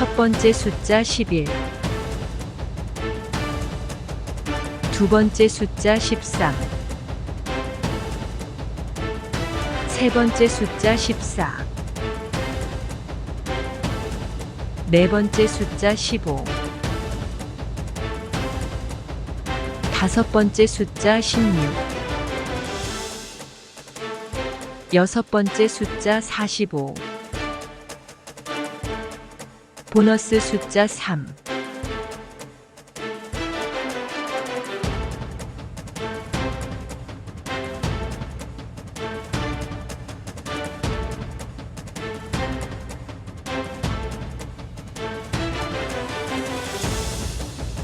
첫 번째 숫자 11. 두 번째 숫자 13. 세 번째 숫자 14. 네 번째 숫자 15. 다섯 번째 숫자 16. 여섯 번째 숫자 45. 보너스 숫자 3.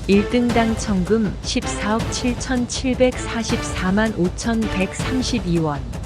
일등 당첨금 14억 7,744만 5,132원.